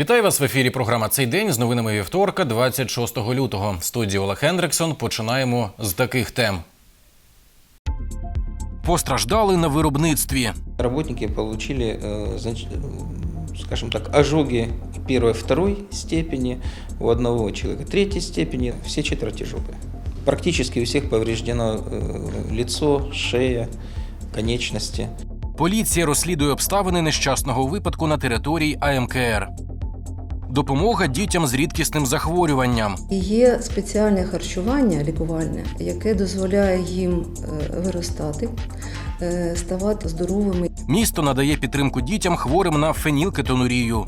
Вітаю вас в ефірі. Програма цей день з новинами вівторка, 26 лютого. В студії Олег Хендриксон. Починаємо з таких тем. Постраждали на виробництві. Работники получили, э, знач- э, скажем так, ожоги первой, второй степени, у одного человека третьей степени, все четверо тяжелые. Практически у всех повреждено э, лицо, шея, конечности. Поліція розслідує обставини нещасного випадку на території АМКР. Допомога дітям з рідкісним захворюванням. Є спеціальне харчування лікувальне, яке дозволяє їм е, виростати, е, ставати здоровими. Місто надає підтримку дітям хворим на фенілкетонурію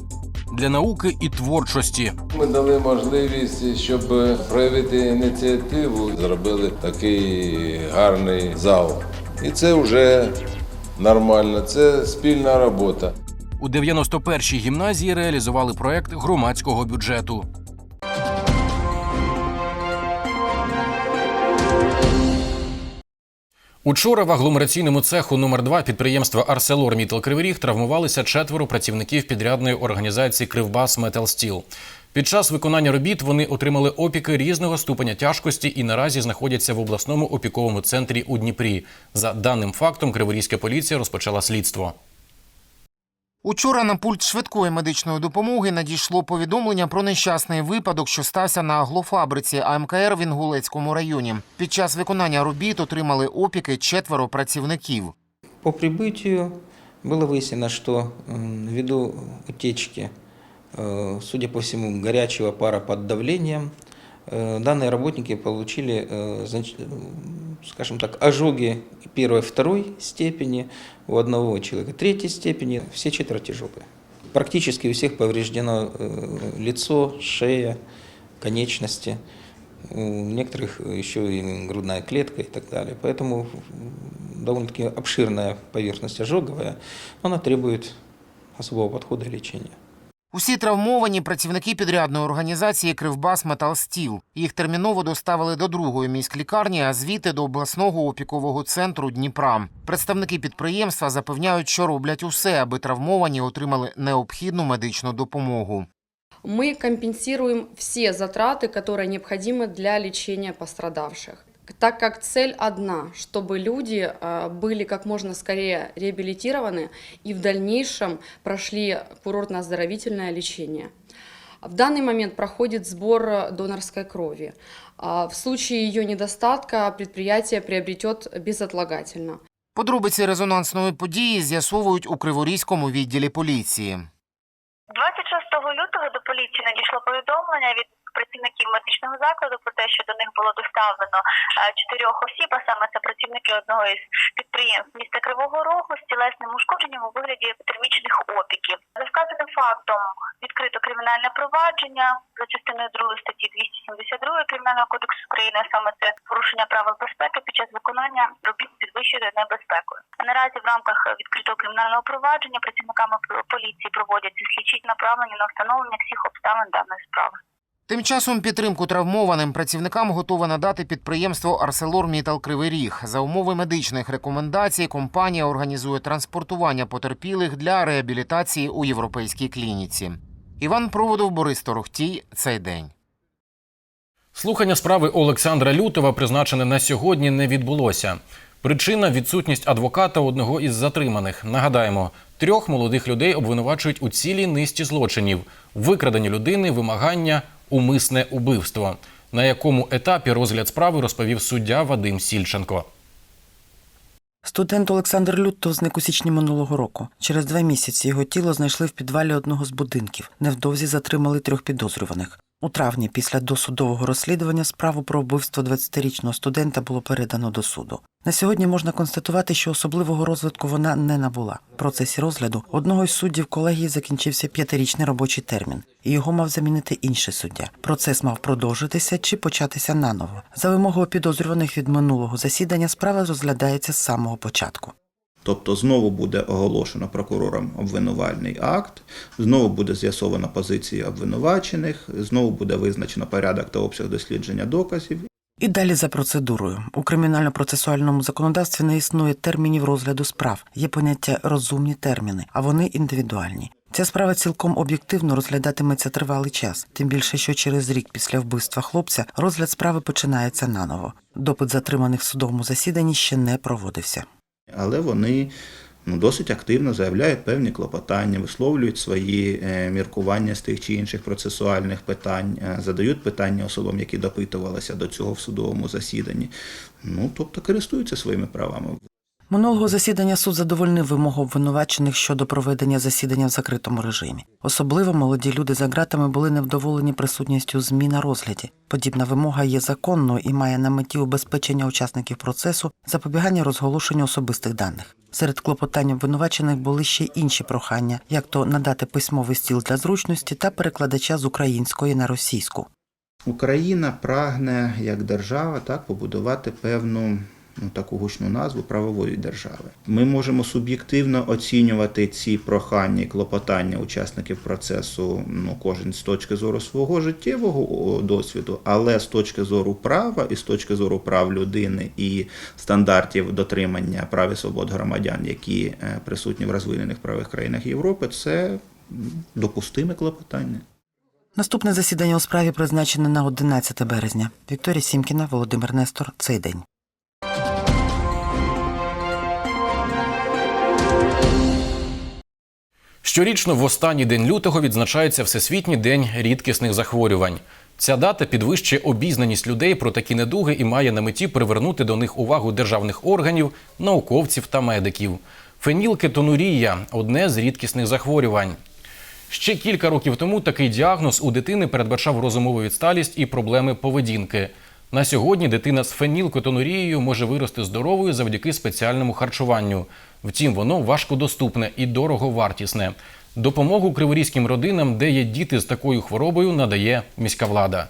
для науки і творчості. Ми дали можливість, щоб проявити ініціативу, зробили такий гарний зал. І це вже нормально, це спільна робота. У 91-й гімназії реалізували проект громадського бюджету. Учора в агломераційному цеху номер 2 підприємства Арселор Мітал Кривий травмувалися четверо працівників підрядної організації Кривбас Метал Стіл. Під час виконання робіт вони отримали опіки різного ступеня тяжкості і наразі знаходяться в обласному опіковому центрі у Дніпрі. За даним фактом, Криворізька поліція розпочала слідство. Учора на пульт швидкої медичної допомоги надійшло повідомлення про нещасний випадок, що стався на аглофабриці АМКР в Інгулецькому районі. Під час виконання робіт отримали опіки четверо працівників. По прибытию было выяснено, что м, ввиду утечки, э, судя по всему, горячего пара под давлением, э, данные работники получили, э, э, скажем так, ожоги первой, второй степени, у одного человека третьей степени, все четверо тяжелые. Практически у всех повреждено э, лицо, шея, конечности, у некоторых еще и грудная клетка и так далее. Поэтому довольно-таки обширная поверхность ожоговая, она требует особого подхода и лечения. Усі травмовані працівники підрядної організації Кривбас Метал Стіл. Їх терміново доставили до другої міськлікарні, а звідти до обласного опікового центру Дніпра. Представники підприємства запевняють, що роблять усе, аби травмовані отримали необхідну медичну допомогу. Мы компенсируем все затраты, которые необходимы для лечения пострадавших. Так как цель одна, чтобы люди э, были как можно скорее реабилитированы и в дальнейшем прошли курортно-оздоровительное лечение. В данный момент проходит сбор донорской крови. А В случае ее недостатка предприятие приобретет безотлагательно. Подробиці резонансної події з'ясовують у Криворізькому відділі поліції. 26 лютого до поліції надійшло повідомлення від працівників медичного закладу про те, що до них було доставлено е, чотирьох осіб, а саме це працівники одного із підприємств міста Кривого Рогу з тілесним ушкодженням у вигляді термічних опіків. За вказаним фактом відкрито кримінальне провадження за частиною 2 статті 272 Кримінального кодексу України, саме це порушення правил безпеки під час виконання робіт підвищеною небезпекою. Наразі в рамках відкритого кримінального провадження працівниками поліції проводяться слідчі направлені на встановлення всіх обставин даної справи. Тим часом підтримку травмованим працівникам готове надати підприємство Арселор Мітал Кривий Ріг. За умови медичних рекомендацій компанія організує транспортування потерпілих для реабілітації у європейській клініці. Іван Проводов, Борис Торохтій. Цей день. Слухання справи Олександра Лютова, призначене на сьогодні, не відбулося. Причина відсутність адвоката одного із затриманих. Нагадаємо, трьох молодих людей обвинувачують у цілій низці злочинів: викрадення людини, вимагання, умисне убивство. На якому етапі розгляд справи розповів суддя Вадим Сільченко. Студент Олександр Лютов зник у січні минулого року. Через два місяці його тіло знайшли в підвалі одного з будинків. Невдовзі затримали трьох підозрюваних. У травні, після досудового розслідування, справу про вбивство 20-річного студента було передано до суду. На сьогодні можна констатувати, що особливого розвитку вона не набула. В процесі розгляду одного із суддів колегії закінчився п'ятирічний робочий термін, і його мав замінити інший суддя. Процес мав продовжитися чи початися наново. За вимогою підозрюваних від минулого засідання справа розглядається з самого початку. Тобто знову буде оголошено прокурором обвинувальний акт, знову буде з'ясовано позиції обвинувачених, знову буде визначено порядок та обсяг дослідження доказів. І далі за процедурою. У кримінально-процесуальному законодавстві не існує термінів розгляду справ. Є поняття розумні терміни, а вони індивідуальні. Ця справа цілком об'єктивно розглядатиметься тривалий час, тим більше, що через рік після вбивства хлопця розгляд справи починається наново. Допит затриманих в судовому засіданні ще не проводився. Але вони ну, досить активно заявляють певні клопотання, висловлюють свої е, міркування з тих чи інших процесуальних питань, е, задають питання особам, які допитувалися до цього в судовому засіданні. Ну, тобто користуються своїми правами. Минулого засідання суд задовольнив вимогу обвинувачених щодо проведення засідання в закритому режимі. Особливо молоді люди за ґратами були невдоволені присутністю ЗМІ на розгляді. Подібна вимога є законною і має на меті убезпечення учасників процесу, запобігання розголошенню особистих даних. Серед клопотань обвинувачених були ще інші прохання, як то надати письмовий стіл для зручності та перекладача з української на російську. Україна прагне як держава так побудувати певну ну, таку гучну назву правової держави. Ми можемо суб'єктивно оцінювати ці прохання і клопотання учасників процесу, ну кожен з точки зору свого життєвого досвіду, але з точки зору права і з точки зору прав людини і стандартів дотримання прав і свобод громадян, які е, присутні в розвинених правих країнах Європи, це допустиме клопотання. Наступне засідання у справі призначене на 11 березня. Вікторія Сімкіна, Володимир Нестор. Цей день. Щорічно в останній день лютого відзначається Всесвітній день рідкісних захворювань. Ця дата підвищує обізнаність людей про такі недуги і має на меті привернути до них увагу державних органів, науковців та медиків. Фенілкетонурія – одне з рідкісних захворювань. Ще кілька років тому такий діагноз у дитини передбачав розумову відсталість і проблеми поведінки. На сьогодні дитина з фенілкетонурією може вирости здоровою завдяки спеціальному харчуванню. Втім, воно важкодоступне і дороговартісне. Допомогу криворізьким родинам, де є діти з такою хворобою, надає міська влада.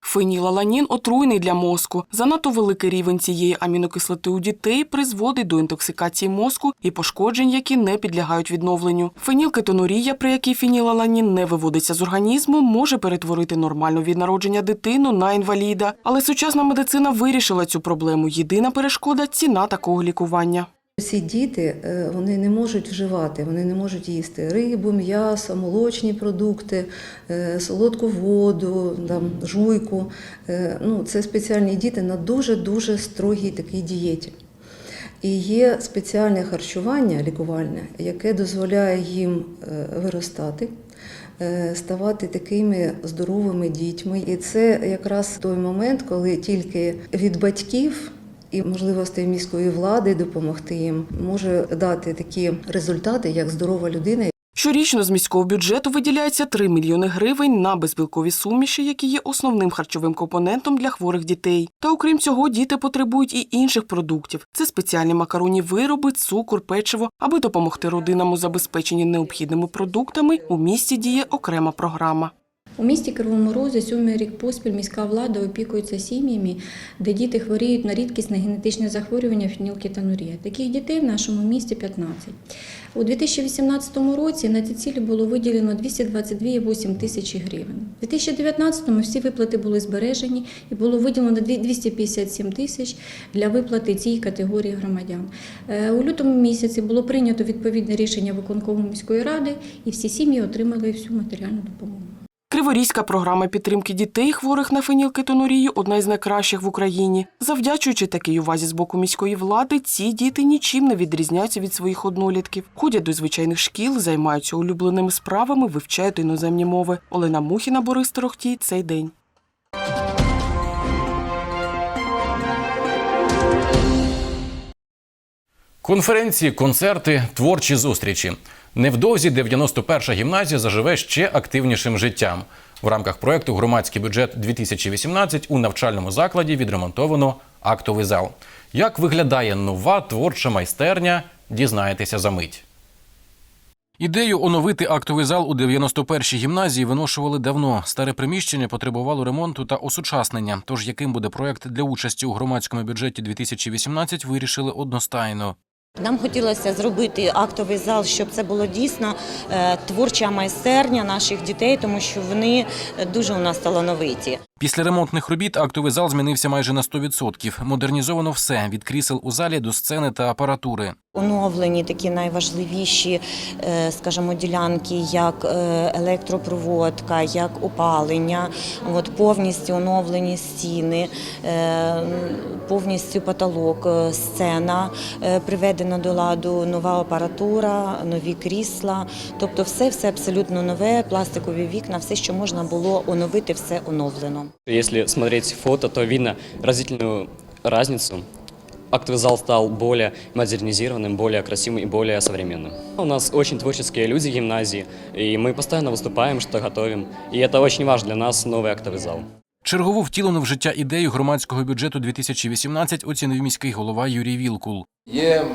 Фенілаланін отруйний для мозку. Занадто великий рівень цієї амінокислоти у дітей призводить до інтоксикації мозку і пошкоджень, які не підлягають відновленню. Фенілкетонурія, при якій фенілаланін не виводиться з організму, може перетворити нормальну від народження дитину на інваліда. Але сучасна медицина вирішила цю проблему. Єдина перешкода ціна такого лікування. Ці діти е, вони не можуть вживати, вони не можуть їсти рибу, м'ясо, молочні продукти, е, солодку воду, там, жуйку. Е, Ну, це спеціальні діти на дуже-дуже строгій такій дієті. І є спеціальне харчування лікувальне, яке дозволяє їм виростати, ставати такими здоровими дітьми. І це якраз той момент, коли тільки від батьків і можливостей міської влади допомогти їм може дати такі результати, як здорова людина, Щорічно з міського бюджету виділяється 3 мільйони гривень на безбілкові суміші, які є основним харчовим компонентом для хворих дітей. Та окрім цього, діти потребують і інших продуктів: це спеціальні макаронні вироби, цукор, печиво. Аби допомогти родинам у забезпеченні необхідними продуктами, у місті діє окрема програма. У місті Кривому Розі сьомий рік поспіль міська влада опікується сім'ями, де діти хворіють на рідкісне генетичне захворювання фенілкетонурія. Таких дітей в нашому місті 15. У 2018 році на ці цілі було виділено 222,8 тисячі гривень. У 2019 всі виплати були збережені і було виділено 257 тисяч для виплати цій категорії громадян. Е, У лютому місяці було прийнято відповідне рішення виконкому міської ради, і всі сім'ї отримали всю матеріальну допомогу. Криворізька програма підтримки дітей, хворих на фенілкетонурію, одна із найкращих в Україні. Завдячуючи такій увазі з боку міської влади, ці діти нічим не відрізняються від своїх однолітків. Ходять до звичайних шкіл, займаються улюбленими справами, вивчають іноземні мови. Олена Мухіна, Борис Торохтій. Цей день. Конференції, концерти, творчі зустрічі. Невдовзі 91-ша гімназія заживе ще активнішим життям. В рамках проекту Громадський бюджет 2018 у навчальному закладі відремонтовано актовий зал. Як виглядає нова творча майстерня, дізнаєтеся за мить. Ідею оновити актовий зал у 91-й гімназії виношували давно. Старе приміщення потребувало ремонту та осучаснення. Тож яким буде проект для участі у громадському бюджеті 2018, вирішили одностайно. Нам хотілося зробити актовий зал, щоб це було дійсно е, творча майстерня наших дітей, тому що вони дуже у нас талановиті. Після ремонтних робіт актовий зал змінився майже на 100%. Модернізовано все від крісел у залі до сцени та апаратури. Оновлені такі найважливіші, е, скажімо, ділянки, як е, електропроводка, як опалення, от повністю оновлені стіни, е, повністю потолок, сцена, приведена до ладу нова апаратура, нові крісла. Тобто, все все абсолютно нове, пластикові вікна, все, що можна було оновити, все оновлено Если смотреть фото, то видно разительную разницу. Актовый зал стал более модернизированным, более красивым и более современным. У нас очень творческие люди в гимназии, и мы постоянно выступаем, что готовим. И это очень важно для нас, новый актовый зал. Чергову втілену в життя ідею громадського бюджету 2018 оцінив міський голова Юрій Вілкул. Є м,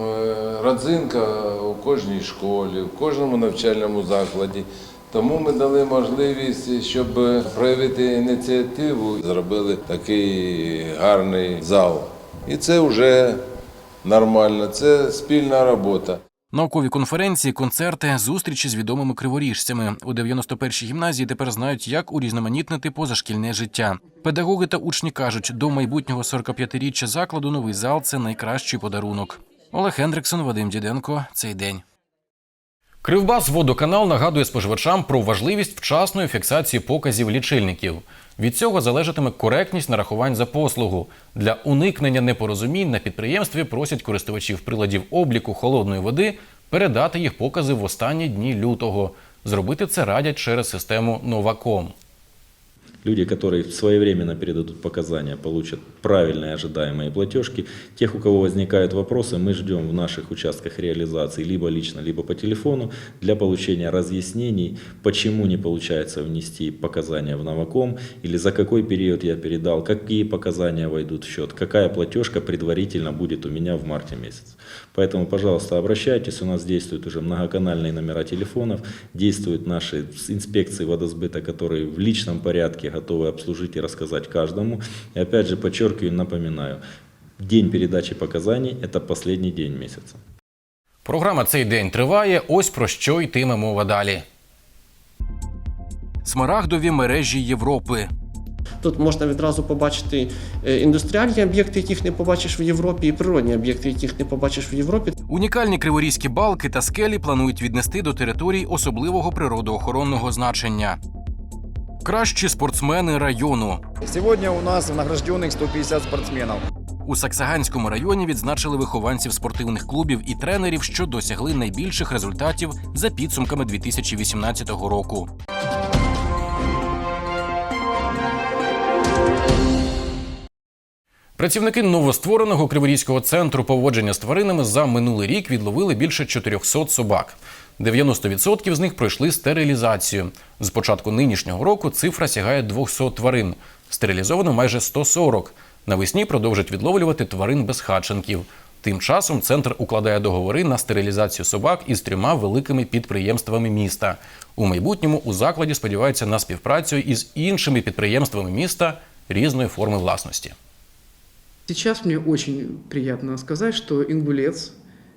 е, родзинка у кожній школі, в кожному навчальному закладі. Тому ми дали можливість, щоб проявити ініціативу, зробили такий гарний зал. І це вже нормально, це спільна робота. Наукові конференції, концерти, зустрічі з відомими криворіжцями. У 91-й гімназії тепер знають, як урізноманітнити позашкільне життя. Педагоги та учні кажуть, до майбутнього 45-річчя закладу новий зал це найкращий подарунок. Олег Хендриксон, Вадим Діденко. Цей день. Кривбас водоканал нагадує споживачам про важливість вчасної фіксації показів лічильників. Від цього залежатиме коректність нарахувань за послугу. Для уникнення непорозумінь на підприємстві просять користувачів приладів обліку холодної води передати їх покази в останні дні лютого. Зробити це радять через систему Новаком. Люди, которые своевременно передадут показания, получат правильные ожидаемые платежки. Тех, у кого возникают вопросы, мы ждем в наших участках реализации либо лично, либо по телефону для получения разъяснений, почему не получается внести показания в Новаком, или за какой период я передал, какие показания войдут в счет, какая платежка предварительно будет у меня в марте месяце. Поэтому, пожалуйста, обращайтесь, у нас действуют уже многоканальные номера телефонов, действуют наши инспекции водосбыта, которые в личном порядке готовы обслужить и рассказать каждому. И опять же, подчеркиваю, напоминаю, день передачи показаний – это последний день месяца. Програма цей день триває. Ось про що йтиме мова далі. Смарагдові мережі Європи. Тут можна відразу побачити е, індустріальні об'єкти, яких не побачиш в Європі, і природні об'єкти, яких не побачиш в Європі. Унікальні криворізькі балки та скелі планують віднести до територій особливого природоохоронного значення. Кращі спортсмени району. Сегодня у нас награжденных 150 спортсменов. У Саксаганському районі відзначили вихованців спортивних клубів і тренерів, що досягли найбільших результатів за підсумками 2018 року. Працівники новоствореного Криворізького центру поводження з тваринами за минулий рік відловили більше 400 собак. 90% з них пройшли стерилізацію. З початку нинішнього року цифра сягає 200 тварин. Стерилізовано майже 140. Навесні продовжать відловлювати тварин безхатченків. Тим часом центр укладає договори на стерилізацію собак із трьома великими підприємствами міста. У майбутньому у закладі сподіваються на співпрацю із іншими підприємствами міста різної форми власності. Сейчас мне очень приятно сказать, что Ингулец,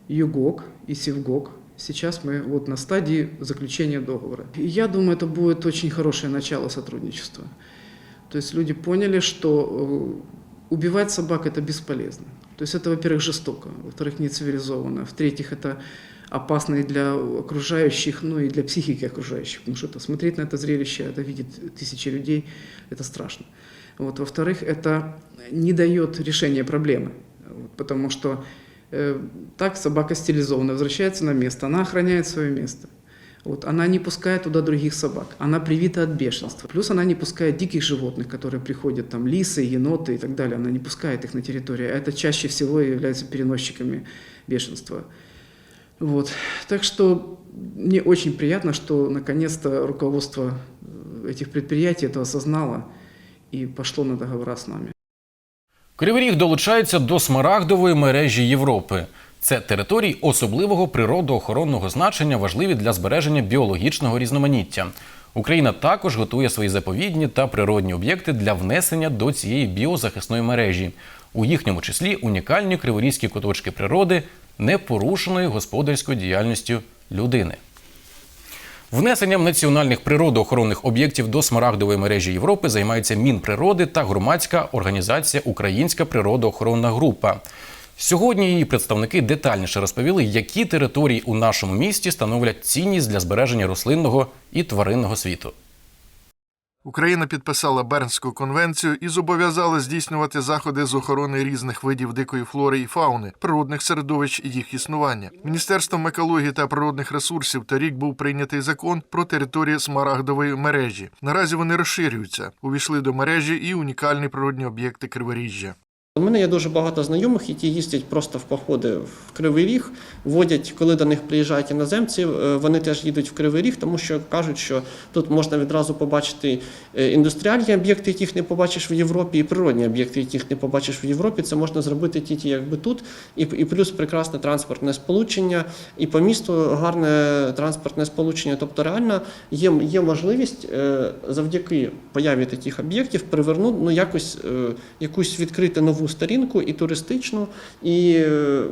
Югок и Севгок сейчас мы вот на стадии заключения договора. И я думаю, это будет очень хорошее начало сотрудничества. То есть люди поняли, что э, убивать собак это бесполезно. То есть это, во-первых, жестоко, во-вторых, нецивилизованно, в-третьих, это опасно и для окружающих, ну и для психики окружающих, потому что это, смотреть на это зрелище, это видит тысячи людей, это страшно. Вот, во-вторых, это не дает решения проблемы, вот, потому что э, так собака стилизована, возвращается на место, она охраняет свое место. Вот, она не пускает туда других собак, она привита от бешенства. Плюс она не пускает диких животных, которые приходят, там лисы, еноты и так далее, она не пускает их на территорию, это чаще всего являются переносчиками бешенства. Вот. Так что мне очень приятно, что наконец-то руководство этих предприятий это осознало и пошло на договора с нами. Кривий Ріг долучається до смарагдової мережі Європи. Це території особливого природоохоронного значення, важливі для збереження біологічного різноманіття. Україна також готує свої заповідні та природні об'єкти для внесення до цієї біозахисної мережі, у їхньому числі унікальні криворізькі куточки природи, непорушеної господарською діяльністю людини. Внесенням національних природоохоронних об'єктів до смарагдової мережі Європи займається Мінприроди та громадська організація Українська природоохоронна група. Сьогодні її представники детальніше розповіли, які території у нашому місті становлять цінність для збереження рослинного і тваринного світу. Україна підписала Бернську конвенцію і зобов'язала здійснювати заходи з охорони різних видів дикої флори і фауни, природних середовищ і їх існування. Міністерством екології та природних ресурсів торік був прийнятий закон про території смарагдової мережі. Наразі вони розширюються. Увійшли до мережі і унікальні природні об'єкти Криворіжжя. У мене є дуже багато знайомих, які їздять просто в походи в Кривий Ріг, водять, коли до них приїжджають іноземці, е, вони теж їдуть в Кривий Ріг, тому що кажуть, що тут можна відразу побачити е, індустріальні об'єкти, яких не побачиш в Європі, і природні об'єкти, яких не побачиш в Європі. Це можна зробити тільки якби тут, і, і плюс прекрасне транспортне сполучення, і по місту гарне транспортне сполучення. Тобто, реально є, є можливість е, завдяки появі таких об'єктів привернути ну, якось якусь відкрити нову сторінку і туристичну, і е,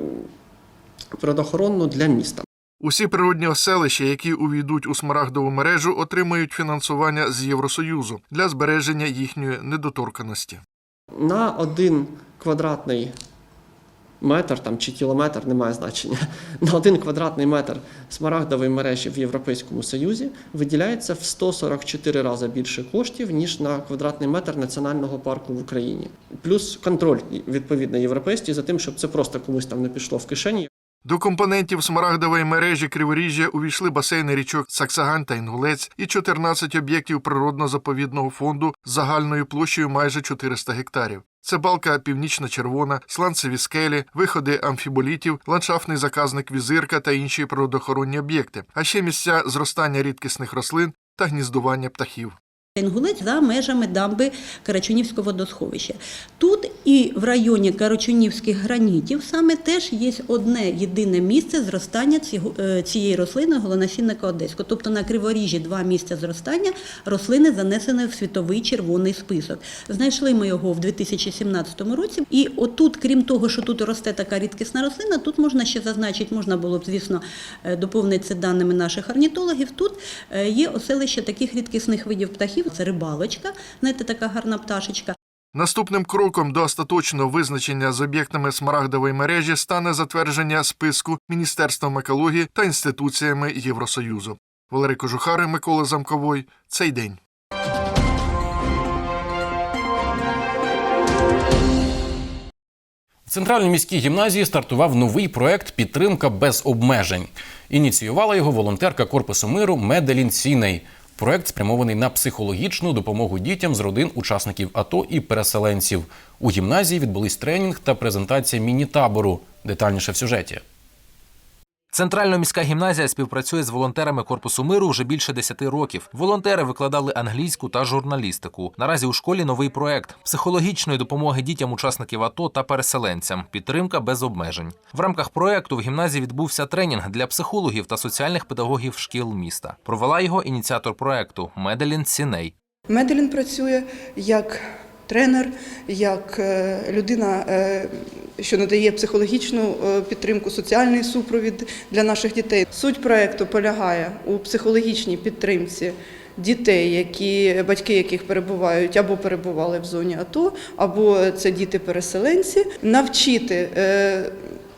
природоохоронну для міста. Усі природні оселища, які увійдуть у смарагдову мережу, отримають фінансування з Євросоюзу для збереження їхньої недоторканості. На один квадратний метр там, чи кілометр, немає значення, на один квадратний метр смарагдової мережі в Європейському Союзі виділяється в 144 рази більше коштів, ніж на квадратний метр національного парку в Україні. Плюс контроль, відповідно, європейський за тим, щоб це просто комусь там не пішло в кишені. До компонентів смарагдової мережі Криворіжжя увійшли басейни річок Саксагань та Інгулець і 14 об'єктів природно-заповідного фонду з загальною площею майже 400 гектарів. Це балка північно-червона, сланцеві скелі, виходи амфіболітів, ландшафтний заказник візирка та інші природоохоронні об'єкти, а ще місця зростання рідкісних рослин та гніздування птахів. Інгулець за межами дамби Карачунівського водосховища. Тут і в районі Карачунівських гранітів саме теж є одне єдине місце зростання е, цієї рослини голонасінника одеського. Тобто на Криворіжжі два місця зростання рослини занесені в світовий червоний список. Знайшли ми його в 2017 році. І отут, крім того, що тут росте така рідкісна рослина, тут можна ще зазначити, можна було б, звісно, е, доповнити це даними наших орнітологів. Тут е, є оселище таких рідкісних видів птахів. Це рибалочка, знаєте, така гарна пташечка. Наступним кроком до остаточного визначення з об'єктами смарагдової мережі стане затвердження списку Міністерством екології та інституціями Євросоюзу. Валерій Кожухар, Микола Замковой. Цей день. В центральній міській гімназії стартував новий проект Підтримка без обмежень. Ініціювала його волонтерка Корпусу миру Меделін Сіней. Проект спрямований на психологічну допомогу дітям з родин учасників АТО і переселенців. У гімназії відбулись тренінг та презентація міні-табору. Детальніше в сюжеті. Центральна міська гімназія співпрацює з волонтерами Корпусу миру вже більше 10 років. Волонтери викладали англійську та журналістику. Наразі у школі новий проект психологічної допомоги дітям учасників АТО та переселенцям. Підтримка без обмежень. В рамках проекту в гімназії відбувся тренінг для психологів та соціальних педагогів шкіл міста. Провела його ініціатор проекту Меделін Сіней. Меделін працює як тренер, як е, людина, е, що надає психологічну е, підтримку, соціальний супровід для наших дітей. Суть проекту полягає у психологічній підтримці. Дітей, які батьки яких перебувають або перебували в зоні АТО, або це діти-переселенці, навчити е,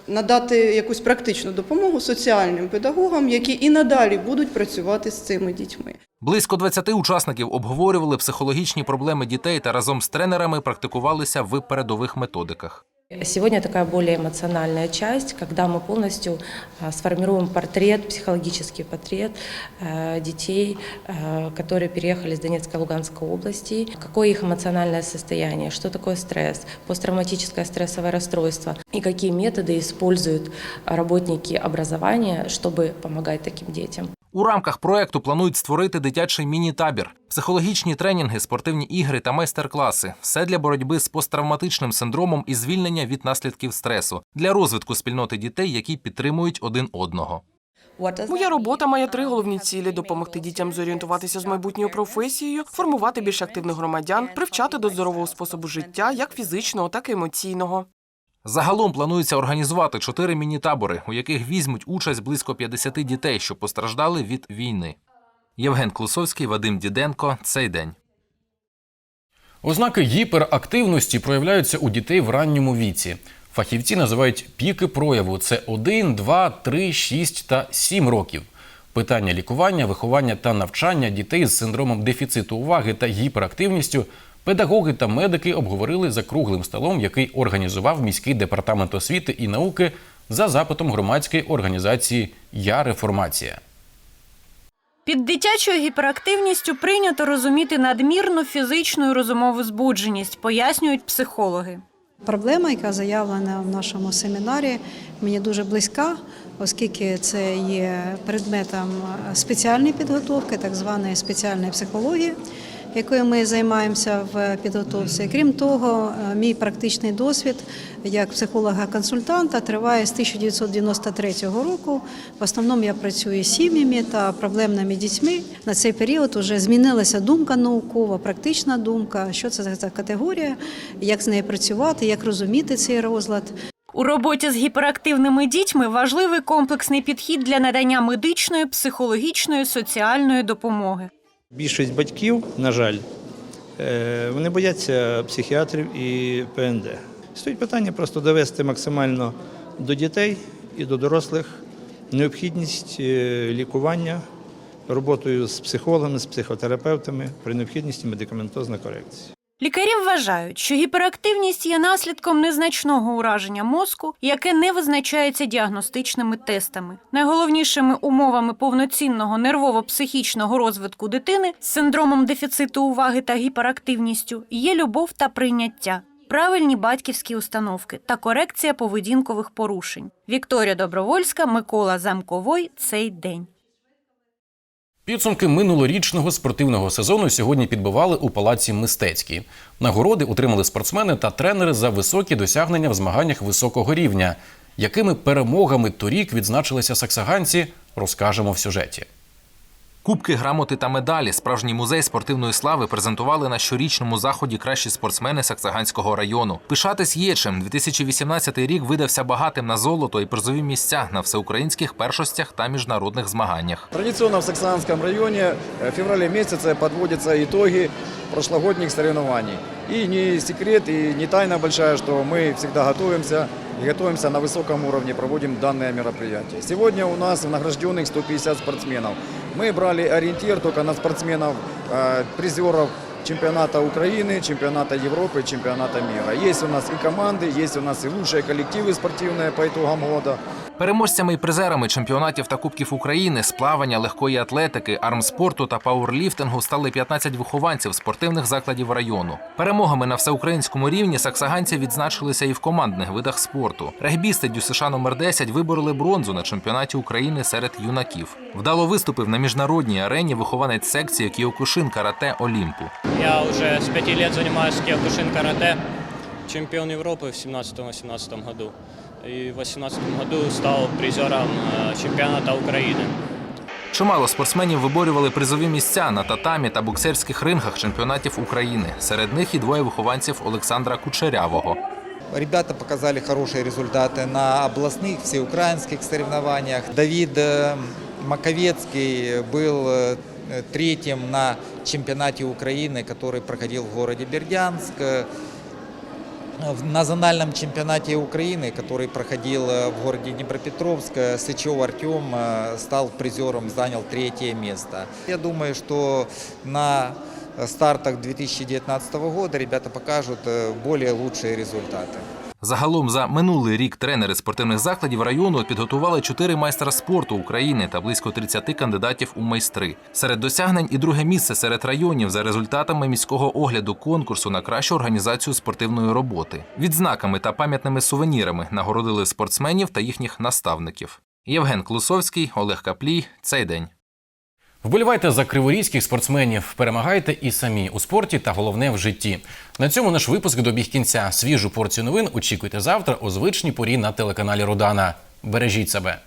надати якусь практичну допомогу соціальним педагогам, які і надалі будуть працювати з цими дітьми. Близько 20 учасників обговорювали психологічні проблеми дітей та разом з тренерами практикувалися в передових методиках. Сегодня такая более эмоциональная часть, когда мы полностью а, сформируем портрет, психологический портрет э, детей, э, которые переехали из Донецкой и Луганской областей, какое их эмоциональное состояние, что такое стресс, посттравматическое стрессовое расстройство и какие методы используют работники образования, чтобы помогать таким детям. У рамках проекту планують створити дитячий міні-табір, психологічні тренінги, спортивні ігри та майстер-класи. Все для боротьби з посттравматичним синдромом і звільнення від наслідків стресу для розвитку спільноти дітей, які підтримують один одного. Моя робота має три головні цілі: допомогти дітям зорієнтуватися з майбутньою професією, формувати більш активних громадян, привчати до здорового способу життя, як фізичного, так і емоційного. Загалом планується організувати чотири міні-табори, у яких візьмуть участь близько 50 дітей, що постраждали від війни. Євген Клусовський, Вадим Діденко. Цей день. Ознаки гіперактивності проявляються у дітей в ранньому віці. Фахівці називають піки прояву це 1, 2, 3, 6 та 7 років. Питання лікування, виховання та навчання дітей з синдромом дефіциту уваги та гіперактивністю педагоги та медики обговорили за круглим столом, який організував міський департамент освіти і науки за запитом громадської організації Я реформація. Під дитячою гіперактивністю прийнято розуміти надмірну фізичну і розумову збудженість, пояснюють психологи. Проблема, яка заявлена в нашому семінарі, мені дуже близька, оскільки це є предметом спеціальної підготовки, так званої спеціальної психології, якою ми займаємося в підготовці. Крім того, мій практичний досвід як психолога-консультанта триває з 1993 року. В основному я працюю з сім'ями та проблемними дітьми. На цей період вже змінилася думка наукова, практична думка, що це за категорія, як з нею працювати, як розуміти цей розлад. У роботі з гіперактивними дітьми важливий комплексний підхід для надання медичної, психологічної, соціальної допомоги. Більшість батьків, на жаль, е, вони бояться психіатрів і ПНД. Стоїть питання просто довести максимально до дітей і до дорослих необхідність е, лікування роботою з психологами, з психотерапевтами при необхідності медикаментозної корекції. Лікарі вважають, що гіперактивність є наслідком незначного ураження мозку, яке не визначається діагностичними тестами. Найголовнішими умовами повноцінного нервово-психічного розвитку дитини з синдромом дефіциту уваги та гіперактивністю є любов та прийняття. Правильні батьківські установки та корекція поведінкових порушень. Вікторія Добровольська, Микола Замковой. Цей день. Підсумки минулорічного спортивного сезону сьогодні підбивали у палаці мистецькій. Нагороди отримали спортсмени та тренери за високі досягнення в змаганнях високого рівня. Якими перемогами торік відзначилися саксаганці, розкажемо в сюжеті. Кубки, грамоти та медалі справжній музей спортивної слави презентували на щорічному заході кращі спортсмени Саксаганського району. Пишатись є чим. 2018 рік видався багатим на золото і призові місця на всеукраїнських першостях та міжнародних змаганнях. Традиционно в Саксанском районе в феврале месяце подводятся итоги прошлогодних соревнований. И не секрет, и не тайна большая, что мы всегда готовимся и готовимся на высоком уровне, проводим данное мероприятие. Сегодня у нас награжденных 150 спортсменов. Мы брали ориентир только на спортсменов, э, призеров чемпионата Украины, чемпионата Европы, чемпионата мира. Есть у нас и команды, есть у нас и лучшие коллективы спортивные по итогам года. Переможцями і призерами чемпіонатів та кубків України з плавання, легкої атлетики, армспорту та пауерліфтингу стали 15 вихованців спортивних закладів району. Перемогами на всеукраїнському рівні саксаганці відзначилися і в командних видах спорту. Регбісти ДЮСШ номер 10 вибороли бронзу на чемпіонаті України серед юнаків. Вдало виступив на міжнародній арені вихованець секції Кіокушин карате Олімпу. Я уже с пяти лет занимаюсь киокушин карате, чемпион Европы в 17-18 году И в 2018 году стал призером э, чемпионата Украины. Чимало спортсменів виборювали призові місця на татамі та боксерських рингах чемпіонатів України. Серед них і двоє вихованців Олександра Кучерявого. Ребята показали хорошие результаты на областных, всеукраинских соревнованиях. Давид э, Маковецкий был э, третьим на чемпионате Украины, который проходил в городе Бердянск. Э, В национальном чемпионате Украины, который проходил э, в городе Днепропетровск, э, Сычев Артем э, стал призером, занял третье место. Я думаю, что на стартах 2019 года ребята покажут э, более лучшие результаты. Загалом за минулий рік тренери спортивних закладів району підготували чотири майстра спорту України та близько 30 кандидатів у майстри. Серед досягнень і друге місце серед районів за результатами міського огляду конкурсу на кращу організацію спортивної роботи. Відзнаками та пам'ятними сувенірами нагородили спортсменів та їхніх наставників. Євген Клусовський, Олег Каплій. Цей день. Вболівайте за криворізьких спортсменів, перемагайте і самі у спорті та головне в житті. На цьому наш випуск добіг кінця. Свіжу порцію новин очікуйте завтра у звичній порі на телеканалі Родана. Бережіть себе.